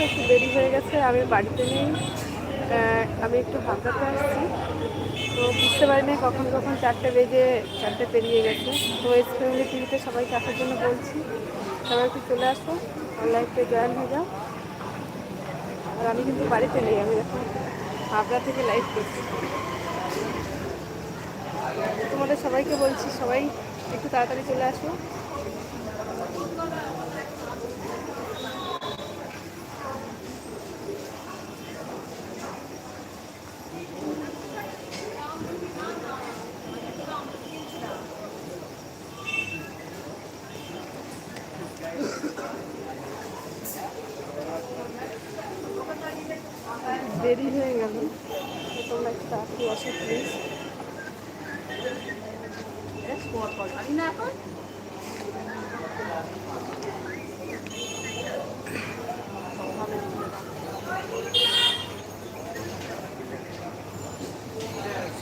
আসো একটু দেরি হয়ে গেছে, আমি বাড়িতে নেই। আমি একটু হালকাতে আসছি। তো বুঝতে পারিনি কখন কখন চারটে বেজে চারটে পেরিয়ে গেছে। তো এস ফ্যামিলি টিভিতে সবাইকে আসার জন্য বলছি, সবাই একটু চলে আসো অনলাইনতে জয়েন হয়ে যাও। আর আমি কিন্তু বাড়িতে নেই, আমি এখন হাবড়া থেকে লাইভ করছি। তোমাদের সবাইকে বলছি, সবাই একটু তাড়াতাড়ি চলে আসো দেরি হয়ে গেল তো তোমরা একটু তাড়াতাড়ি আসো প্লিজ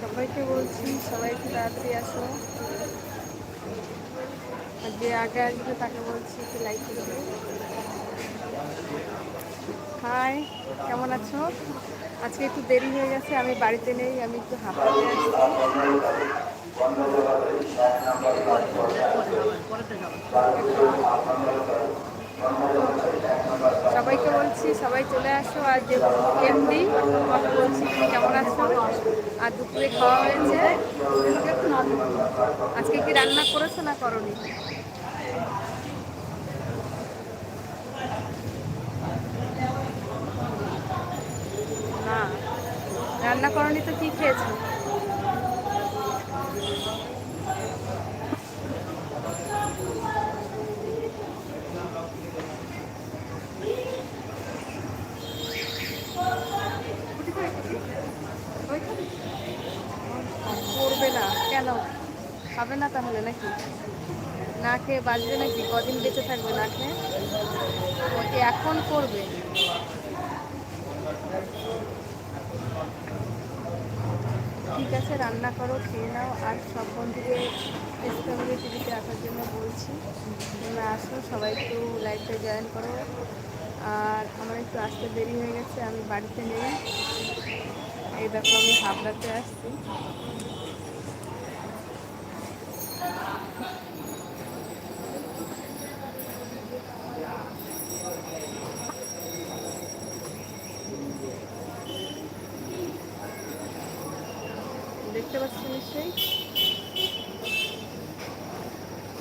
সবাইকে বলছি সবাই একটু তাড়াতাড়ি আসো। আর যে আগে আসবে তাকে বলছি, একটু লাইক করে দেবে হাই কেমন আছো? আজকে একটু দেরি হয়ে গেছে, আমি বাড়িতে নেই, আমি একটু হাঁপাতে আসছি। সবাইকে বলছি, সবাই চলে আসো আর যে এমডি কথা বলছি, তুমি কেমন আছো? আর দুপুরে খাওয়া হয়েছে। আজকে কি রান্না করেছ না করনি? না। রান্না করনি তো কি খেয়েছো করবে না কেন খাবে না তাহলে নাকি না খেয়ে বাঁচবে নাকি? কদিন বেঁচে থাকবে না খেয়ে? ওকে এখন করবে। ঠিক আছে, রান্না করো, খেয়ে নাও। আর সব ফ্যামিলি টিভিতে আসার জন্য বলছি, তোমরা আসো, সবাই একটু লাইভে জয়েন করো। আর আমার একটু আসতে দেরি হয়ে গেছে, আমি বাড়িতে নেই। এই দেখো আমি হাবড়াতে আসছি।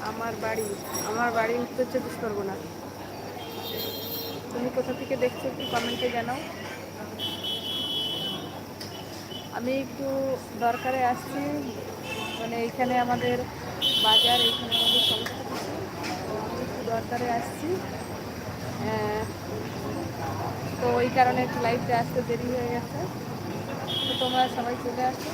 আমার বাড়ি আমার বাড়ি উত্তর চব্বিশ পরগনা। তুমি কোথা থেকে দেখছ একটু কমেন্টে জানাও। আমি একটু দরকারে আসছি মানে এখানে আমাদের বাজার, এখানে আমাদের আমি একটু দরকারে আসছি। তো ওই কারণে একটু লাইভে আসতে দেরি হয়ে গেছে। তো তোমরা সবাই চলে আসো।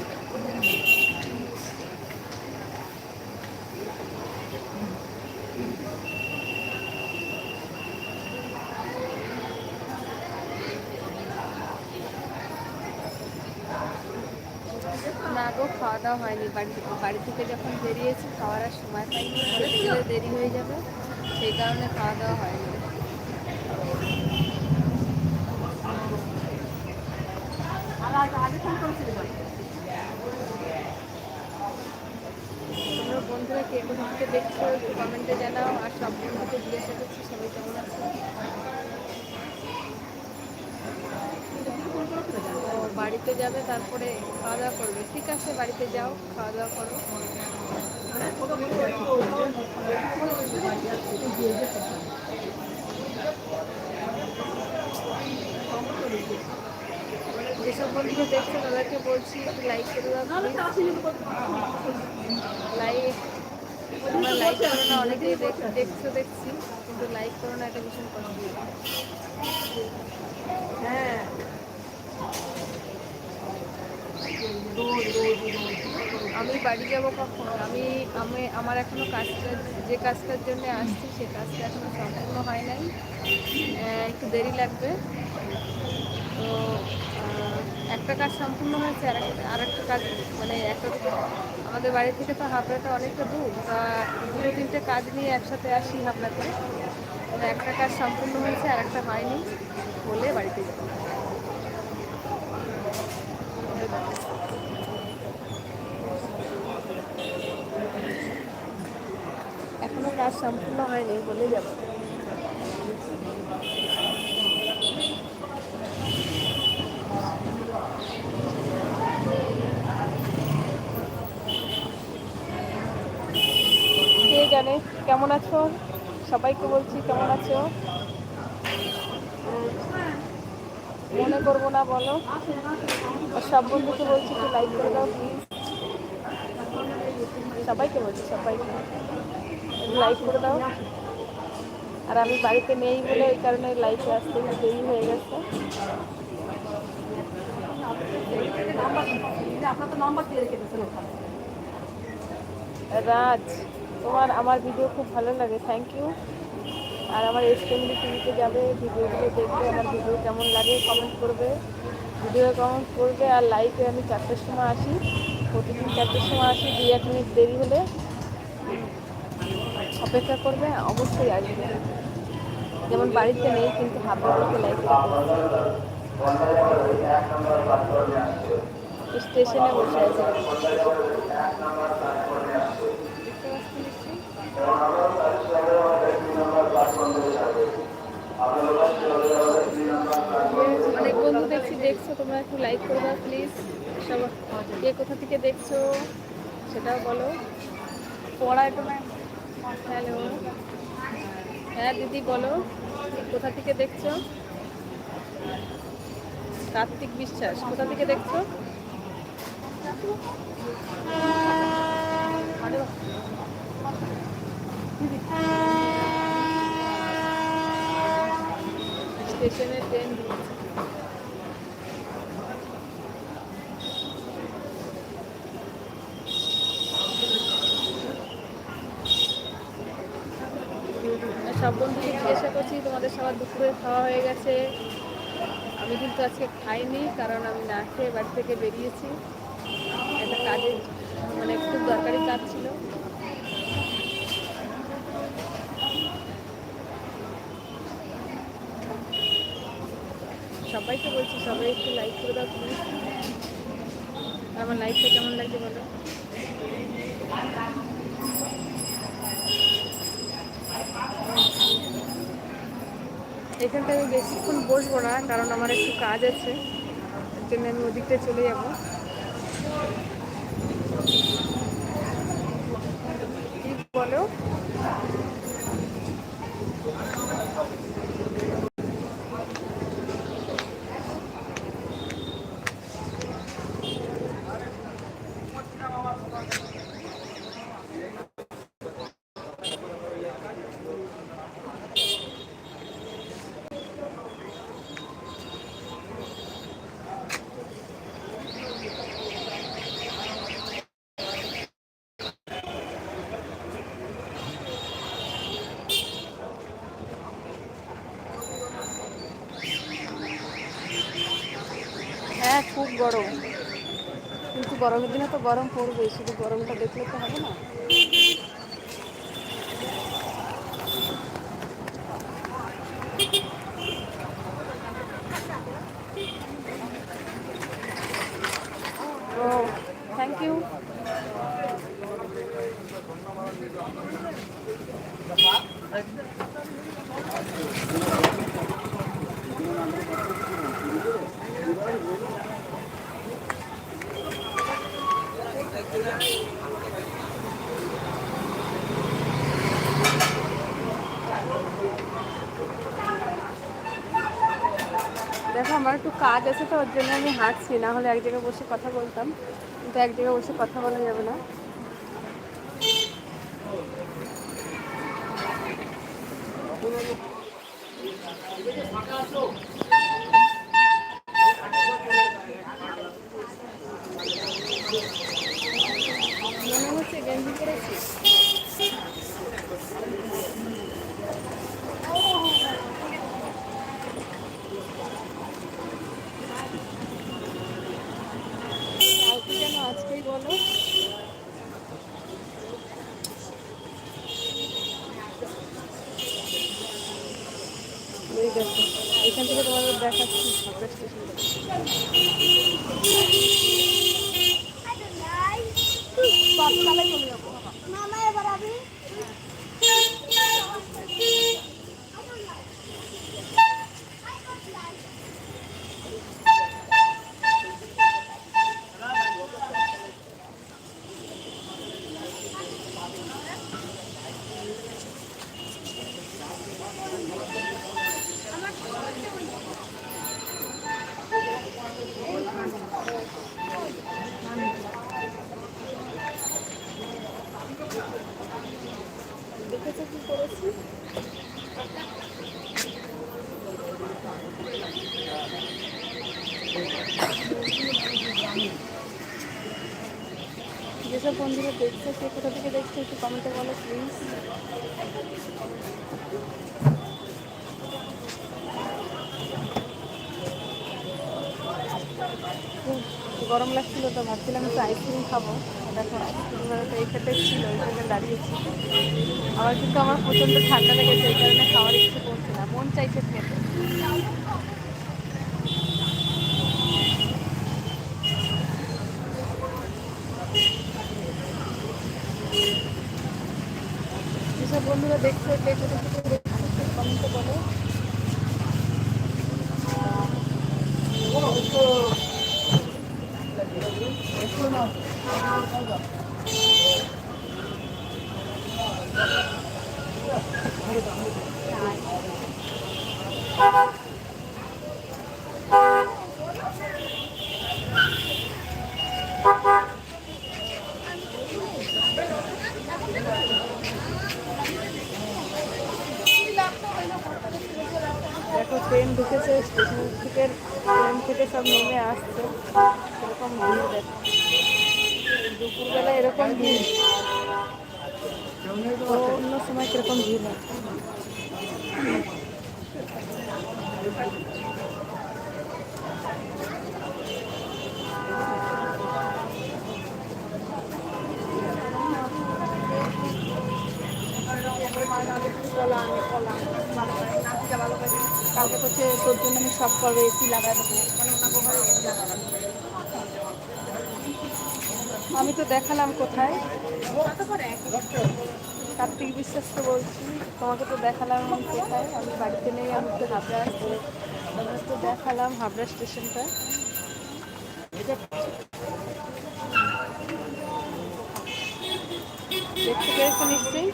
গো খাওয়া দাওয়া হয়নি। বাড়ি থেকে বাড়ি থেকে যখন বেরিয়েছি, খাওয়ার আর সময় পাইনি গেলে দেরি হয়ে যাবে, সেই কারণে খাওয়া দাওয়া হয়নি। তোমরা বন্ধুরা কে কোথা দেখছ কমেন্টে জানাও, আর সব বন্ধুকে জিজ্ঞাসা করছি সবাই কেমন আছে? বাড়িতে যাবে তারপরে খাওয়া দাওয়া করবে। ঠিক আছে বাড়িতে যাও খাওয়া দাওয়া করো। যেসব বন্ধুরা দেখছ তাদেরকে বলছি একটু লাইক করে দাও। লাইক তোমরা লাইক করো না অনেকেই দেখ- দেখছ দেখছি কিন্তু লাইক করো না এটা ভীষণ কষ্ট। হ্যাঁ। আমি বাড়ি যাব কখন? আমি আমি, আমার এখনও কাজটা, যে কাজটার জন্য আসছি, সে কাজটা এখনও সম্পূর্ণ হয় নাই। একটু দেরি লাগবে। তো একটা কাজ সম্পূর্ণ হয়েছে, আর একটা আর একটা কাজ মানে একটা, আমাদের বাড়ি থেকে তো হাবড়াটা অনেকটা দূর, তা দুটো তিনটে কাজ নিয়ে একসাথে আসি হাবড়াতে। একটা কাজ সম্পূর্ণ হয়েছে, আর একটা হয়নি হলে কাজ সম্পূর্ণ হয়নি বলে যাব। কে জানে? কেমন আছো? সবাইকে বলছি কেমন আছো? মনে করব না, বলো। সব বন্ধুকে বলছি একটু লাইক করে দাও প্লিজ সবাইকে বলছি, সবাইকে। লাইক করে দাও। আর আমি বাড়িতে নেই বলে ওই কারণে লাইফে আসতে দেরি হয়ে গেছে। রাজ, তোমার আমার ভিডিও খুব ভালো লাগে থ্যাংক ইউ আর আমার এস ফ্যামিলি টিভিতে যাবে ভিডিওগুলো দেখবে, আমার ভিডিও কেমন লাগে কমেন্ট করবে। ভিডিও কমেন্ট করবে, আর লাইভে আমি চারটের সময় আসি। প্রতিদিন চারটের সময় আসি, দুই এক মিনিট দেরি হলে। অপেক্ষা করবে অবশ্যই আসবে। যেমন বাড়িতে নেই কিন্তু হাবড়া থেকে লাইভটা স্টেশনে বসে আছে। অনেক বন্ধু দেখছি দেখছ তোমরা একটু লাইক করে দাও প্লিজ সব কে কোথা থেকে দেখছ সেটাও বলো। পড়া একটু হ্যালো। হ্যাঁ দিদি বলো, কোথা থেকে দেখছ? কার্তিক বিশ্বাস, কোথা থেকে দেখছ? স্টেশনে ট্রেন ঢুকছে আর সব বন্ধুকে জিজ্ঞাসা করছি তোমাদের সবার দুপুরে খাওয়া হয়ে গেছে। আমি কিন্তু আজকে খাইনি, কারণ আমি না খেয়ে বাড়ি থেকে বেরিয়েছি। একটা কাজে মানে খুব দরকারি কাজ ছিল। সবাইকে বলছি, সবাই একটু লাইক করে দাও আমার লাইফটা কেমন লাগছে বলো? এখানটা আমি বেশিক্ষণ বসবো না, কারণ আমার একটু কাজ আছে জন্য আমি ওদিকটা চলে যাব কি বলো হ্যাঁ খুব গরম। কিন্তু গরমের দিনে তো গরম পড়বেই শুধু গরমটা দেখলে তো হবে না ও থ্যাংক ইউ দেখো আমার আছে তো, ওর জন্য আমি হাঁটছি, না হলে এক জায়গায় বসে কথা বলতাম, কিন্তু এক জায়গায় বসে কথা বলা যাবে না। মনে হচ্ছে গেঞ্জি কাউকে কেন আজকেই বলো এই দেখো এখান থেকে তোমাদের দেখাচ্ছি হাবড়া স্টেশন সকালে চলে যাব মামা এবার আমি যেসব বন্ধুরা দেখছে সে কোথা থেকে দেখছে একটু কমেন্টে বলো প্লিজ গরম লাগছিল তো, ভাবছিলাম একটু আইসক্রিম খাব। দেখো আইসক্রিম তো এই খেতে ছিল জন্য দাঁড়িয়েছি। আবার কিন্তু আমার প্রচণ্ড ঠান্ডা লেগেছে, এই কারণে খাওয়ার ইচ্ছে করছে না। মন চাইছে খেতে যেসব বন্ধুরা দেখছে কে কোথা থেকে দেখছে কমেন্টে বলো দেখো ট্রেন ঢুকেছে স্টেশন থেকে ট্রেন থেকে সব নেমে আসছে। এরকম ভিড় দেখো দুপুরবেলা এরকম ভিড়। অন্য সময় কীরকম ভিড় হয় কালকে হচ্ছে তোর জন্য আমি সব করবে এসি লাগাই দেবো। আমি তো দেখালাম কোথায়। কার্তিক বিশ্বাস তো বলছি, তোমাকে তো দেখালাম আমি কোথায়। আমি বাড়িতে নেই, আমি তো হাবড়া। আমি তো দেখালাম হাবড়া স্টেশনটা। দেখতে পেরেছ নিশ্চয়ই?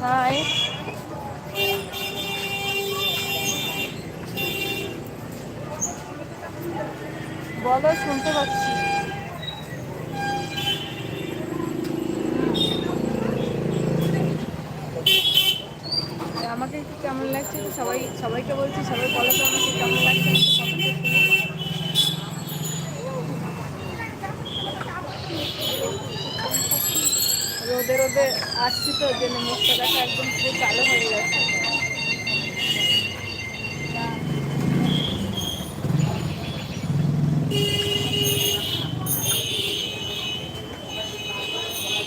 হাই বলো শুনতে পাচ্ছি আমাকে একটু কেমন লাগছে তো সবাই সবাইকে বলছি সবাই বলো তো আমাকে কেমন লাগছে আমি একটু comment এ শুনি। রোদে রোদে আসছি ওই জন্য মুখটা দেখা একদম খুব কালো হয়ে গেছে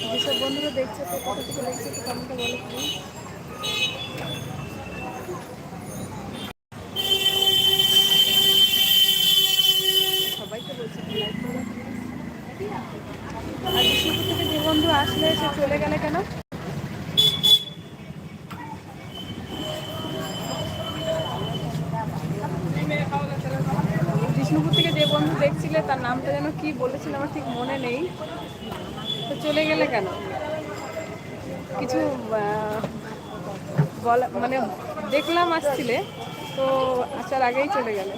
যেসব বন্ধুরা দেখছে তো কোথা থেকে দেখছে একটু কমেন্টে বলো প্লিজ সবাইকে বলছি লাইক করো আর বিষ্ণুপুর থেকে যে বন্ধু আসলে সে চলে গেলে কেন বিষ্ণুপুর থেকে যে বন্ধু দেখছিলে তার নামটা যেন আমার ঠিক মনে নেই। তো চলে গেলে কেন? কিছু বলা মানে দেখলাম আসছিলে, তো আসার আগেই চলে গেলে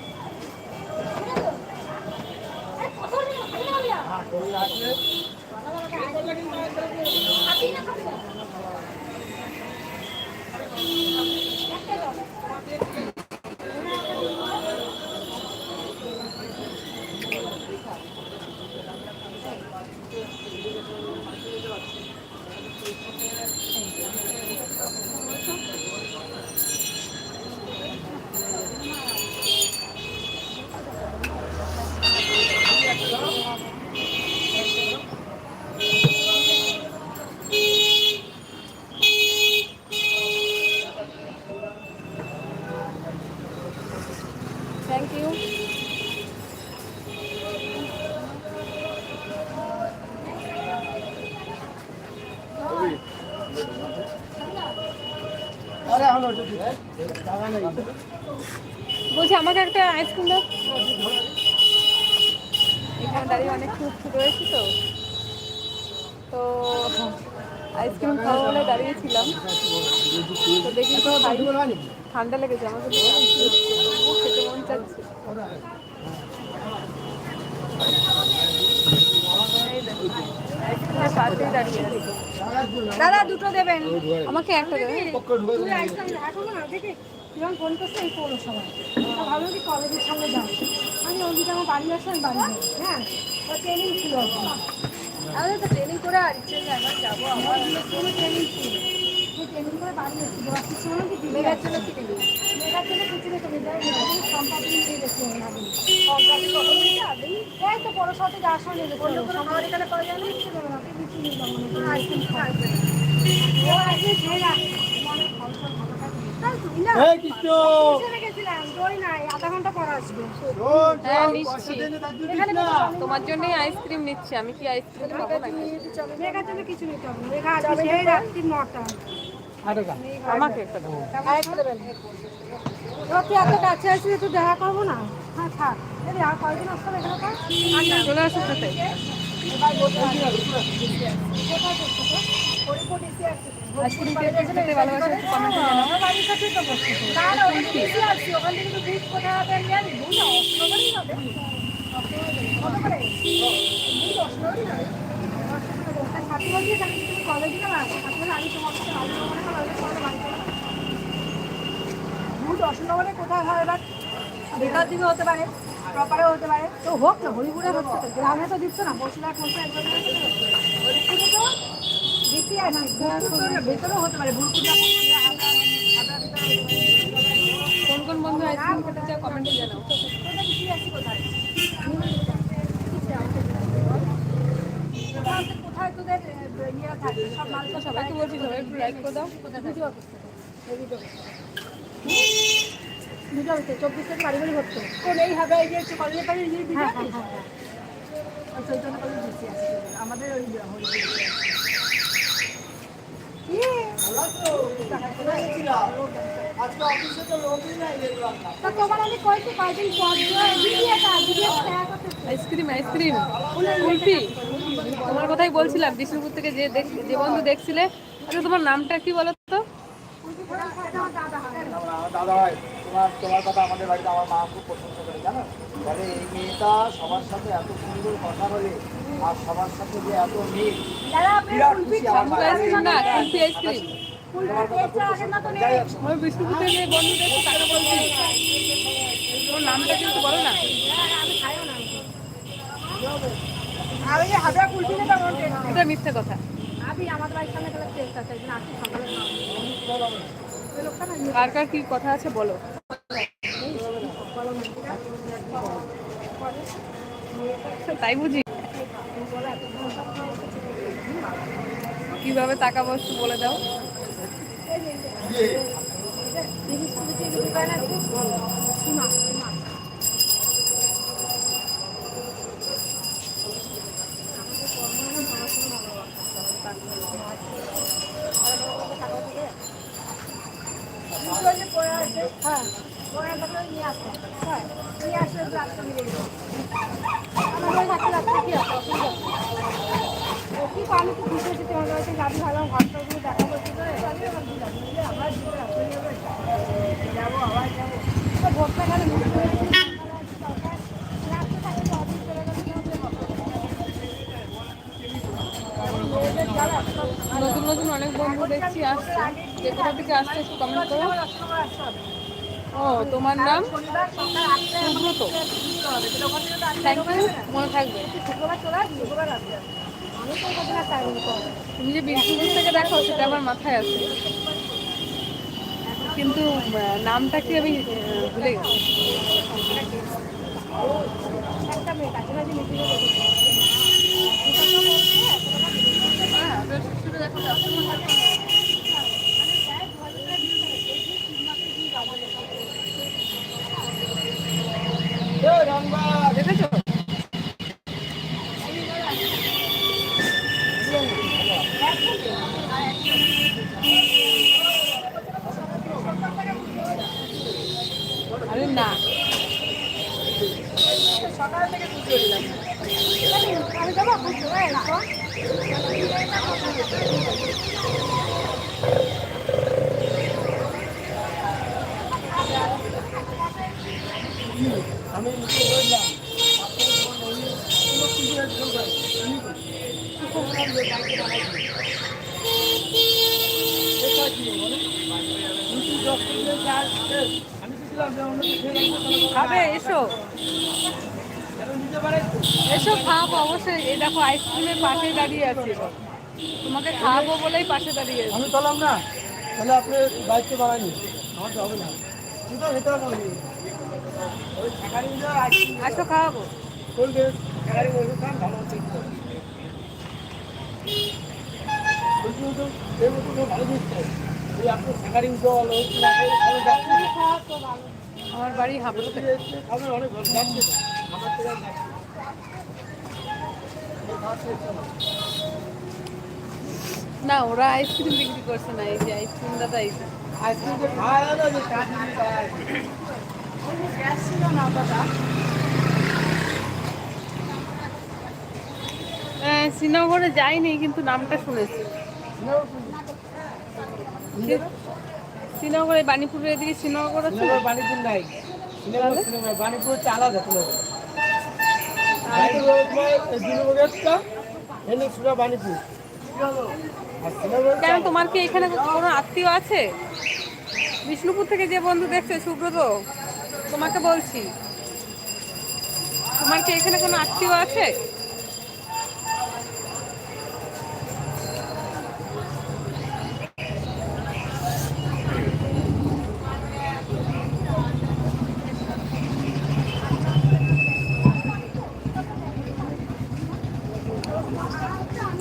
থ্যাংক ইউ বলছি আমাকে একটা আইসক্রিম দাও এখানে দাঁড়িয়ে অনেক খুব রয়েছে তো তো আইসক্রিম খাব বলে দাঁড়িয়েছিলাম তো দেখি। ঠান্ডা লেগেছে আমাকে খেতে মন চাচ্ছে। দাদা দুটো দেবেন আমাকে একটা দেবে তুমি তা ভাবলাম কি কলেজের সামনে যাও। আমি অঙ্কিতা আমার বাড়ি আসে আমি বাড়ি যাই। হ্যাঁ ও ট্রেনিং ছিল। আমাদের তো ট্রেনিং করে আর ইচ্ছে যাব আমার কোনো ট্রেনিং ছিল ট্রেনিং করে বাড়ি এসেছি আসতে সময় কি দিদি? মেঘার জন্য কি নিবি মেয়েটার জন্য কিছু গেছি আগে কখন এই তো বড় সাথে যাওয়ার সময় নিয়ে অন্য কোনো খাবার এখানে পাওয়া যায় না কিছু দেবে না আপনি কিছু নিয়ে যাব না। আইসক্রিম খাবে ও আইসক্রিম খেয়ে তোমার জন্যই আইসক্রিম নিচ্ছি আমি কি আইসক্রিম খাব না কিছু নিতে হবে আমাকে একটা এত কাছে একটু দেখা করব না। হ্যাঁ থাক? চলে আসো সাথে কোথায় হয় এবার? বেকার দিকে হতে পারে প্রপারে হতে পারে। তো হোক না হরিপুরে হচ্ছে তো গ্রামে তো দিচ্ছে না এক বসে হরিপুরে তো বেশি ভেতরেও হতে পারে ভুলপুরটা কোন কোন বন্ধু আইসক্রিম খেতে চাও কমেন্টে জানাও। কোথায়? তোদের ইয়ে থাকে সব মাল তো সবাই সবাইকে বলছি সবাই একটু লাইক করে দাও। ভিডিও হচ্ছে চব্বিশ থেকে বাড়ি বাড়ি হচ্ছে। কোন এই হবে এই যে কলেজের পাশে যে ভিডিও ওই চৈতন্য কলেজ বেশি আমাদের ওই হরিপুরে আজকে অফিসে তো লোকই নাই দেখলাম না। তা তোমার আমি কয়েকটি কয়েকদিন পর ভিডিওটা ভিডিও শেয়ার করতে ice cream ice cream. Kulfi তোমার কথাই বলছিলাম বিষ্ণুপুর থেকে যে দেখ যে বন্ধু দেখছিলে আচ্ছা তোমার নামটা কি বলো তো? দাদা তোমার তোমার কথা আমাদের বাড়িতে আমার মা খুব প্রশংসা করে জানো? বলে এই মেয়েটা সবার সাথে এত সুন্দর কথা বলে আর সবার সাথে যে এত মিল যারা আপনি বিরাট খুশি আমার মা। আইসক্রিম না? তোমার কথা খুব প্রশংসা করে। যাই নামটা কিন্তু বলো। এটা মিথ্যে কথা। আমি আমাদের বাড়ির সামনে গেলে টেস্ট আছে সকালে কার কার কি কথা আছে বলো। তাই বুঝি। কীভাবে টাকা বস্তু বলে দাও তিরিশ কুড়ি কেজি দিবে না সীমা সীমা হ্যাঁ পরে থাকলে নিয়ে আসতে হ্যাঁ নিয়ে আসলে রাস্তা মিলে গেল আমাদের কাছে রাস্তা কি আছে অসুবিধা ও কি আমি খুব খুশি হয়েছি তোমার কাছে গাড়ি ভালো ঘরটা গুলো দেখা করছি তো আমি আবার দিলাম বুঝলে আবার দিতে রাস্তা যাবে যাব আবার যাব তো ভোটটা গেলে মুখ করে রাস্তা থাকে তো অফিস চলে গেলে কি হবে? মেয়েদের জ্বালা, সব নতুন নতুন অনেক বন্ধু দেখছি আসছে যে কোথা থেকে আসছে, একটু কমেন্ট করো। ও, তোমার নাম? সুব্রত। থ্যাংক ইউ মনে থাকবে। তুমি যে বিষ্ণুপুর থেকে দেখো, সেটা আমার মাথায় আছে। কিন্তু নামটা কি আমি ভুলে গেছি। একটা না সকাল থেকে আমি যাব Thank you. আমি বললাম খাবে এসো। এসো খাওয়াবো অবশ্যই। এই দেখো আইসক্রিমের পাশে দাঁড়িয়ে আছি। তোমাকে খাওয়াবো বলেই পাশে দাঁড়িয়ে আছি। আমি চলাম না। তাহলে আপনি দায়িত্ব বাড়াইনি আমার হবে না। তুই তো আমার বাড়ি না। ওরা আইসক্রিম বিক্রি করছে না এই যে আইসক্রিম দাদা যে। আইসক্রিম হ্যাঁ, শ্রীনগরে যাইনি কিন্তু নামটা শুনেছি। শ্রীনগরে বাণীপুরের এদিকে শ্রীনগর আছে? নাই। হচ্ছে আলাদা আর সিনেমা কেন তোমার কি এখানে কোনো আত্মীয় আছে? বিষ্ণুপুর থেকে যে বন্ধু দেখছে সুব্রত। তোমাকে বলছি, তোমার কি এখানে কোনো আত্মীয় আছে?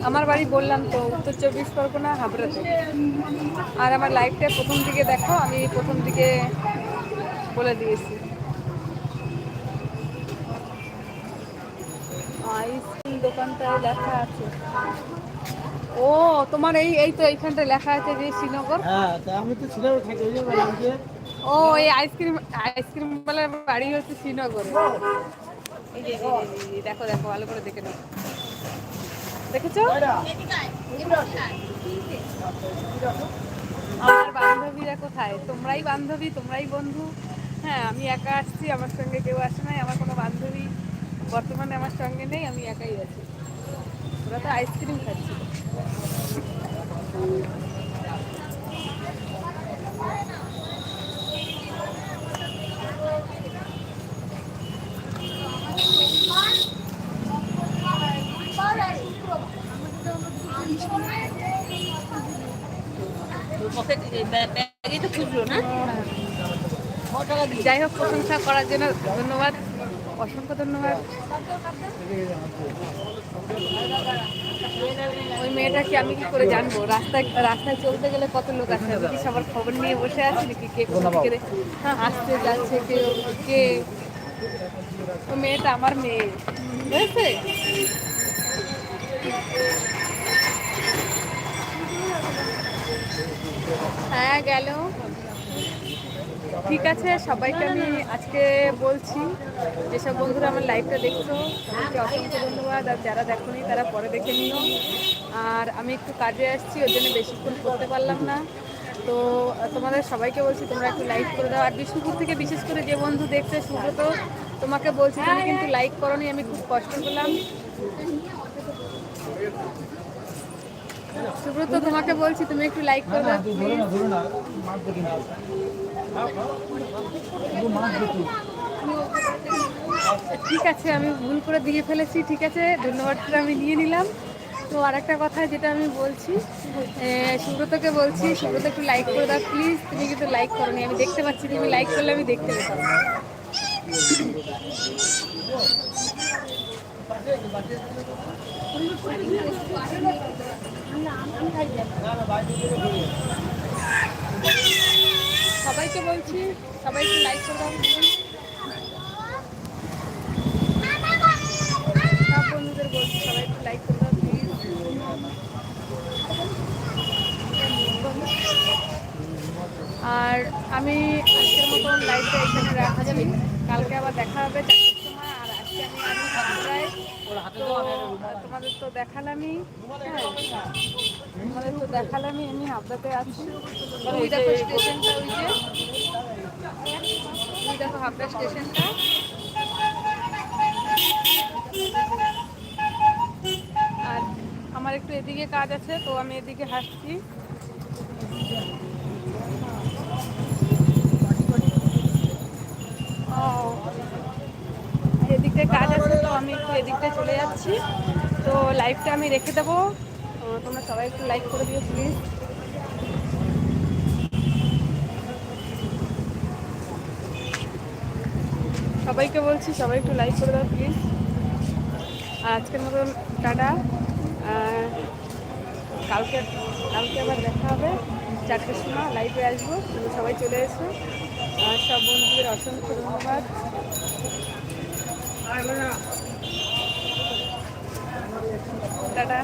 আমার বাড়ি বললাম তো, উত্তর চব্বিশ পরগনা, হাবড়াতে। আর আমার লাইফটা প্রথম দিকে দেখো, আমি প্রথম দিকে বলে দিয়েছি। দোকানটায় লেখা আছে। ও তোমার এই এই তো এইখানটায় লেখা আছে যে শ্রীনগর? হ্যাঁ আমি তো থাকি ও এই আইসক্রিম আইসক্রিম ওয়ালার বাড়ি হচ্ছে শ্রীনগরে। এই যে, দেখো দেখো ভালো করে দেখে নাও। দেখেছ? আমার বান্ধবীরা কোথায়? তোমরাই বান্ধবী তোমরাই বন্ধু। হ্যাঁ আমি একা আসছি আমার সঙ্গে কেউ আসে নাই আমার কোনো বান্ধবী বর্তমানে আমার সঙ্গে নেই আমি একাই আছি। ওরা তো আইসক্রিম খাচ্ছিল যাই হোক প্রশংসা করার জন্য ধন্যবাদ। অসংখ্য ধন্যবাদ। ওই মেয়েটাকে আমি কি করে জানব? রাস্তায় রাস্তায় চলতে গেলে কত লোক আছে? আমি কি সবার খবর নিয়ে বসে আছি নাকি কে কোথা থেকে হ্যাঁ আসতে যাচ্ছে কে কে? ওই মেয়েটা আমার মেয়ে। বুঝেছে হ্যাঁ গেল। ঠিক আছে, সবাইকে আমি আজকে বলছি, যেসব বন্ধুরা আমার লাইভটা দেখছ অসংখ্য ধন্যবাদ, আর যারা দেখোনি তারা পরে দেখে নিও। আর আমি একটু কাজে আসছি ওই জন্য বেশিক্ষণ করতে পারলাম না। তো, তোমাদের সবাইকে বলছি, তোমরা একটু লাইক করে দাও। আর বিষ্ণুপুর থেকে বিশেষ করে যে বন্ধু দেখছে, সুব্রত, তোমাকে বলছি, তুমি কিন্তু লাইক করনি, আমি খুব কষ্ট পেলাম। সুব্রত, তোমাকে বলছি, তুমি একটু লাইক করে দাও না না না ঠিক আছে, আমি ভুল করে দিয়ে ফেলেছি, ঠিক আছে? ধন্যবাদটা আমি নিয়ে নিলাম। তো আর একটা কথা যেটা আমি বলছি সুব্রতকে বলছি, সুব্রত একটু লাইক করে দাও প্লিজ তুমি কিন্তু লাইক করোনি, আমি দেখতে পাচ্ছি, তুমি লাইক করলে আমি দেখতে পেতাম সবাইকে বলছি, সবাইকে লাইক করে বন্ধুদের বলছি সবাই একটু লাইক করে আর আমি আজকের মতন লাইভটা এখানে রাখা যাবে। কালকে আবার দেখা হবে চারটের সময় আর আজকে আমি আমি হাবড়ায় তো তোমাদের তো দেখালামই। তোমাদের তো দেখালামই আমি হাবড়াতে আছি। ওই দেখো স্টেশনটা ওই যে। ওই দেখো হাবড়া স্টেশনটা আর আমার একটু এদিকে কাজ আছে তো আমি এদিকে হাসছি। ও এদিকটায় কাজ আছে। আমি একটু এদিকটায় চলে যাচ্ছি। তো লাইভটা আমি রেখে দেবো। তোমরা সবাই একটু লাইক করে দিও প্লিজ সবাইকে বলছি, সবাই একটু লাইক করে দাও প্লিজ আর আজকের মতন টাটা। কালকে কালকে আবার দেখা হবে। চারটের সময় লাইভে আসব। সবাই চলে এসো। আর সব বন্ধুদের অসংখ্য ধন্যবাদ। টাটা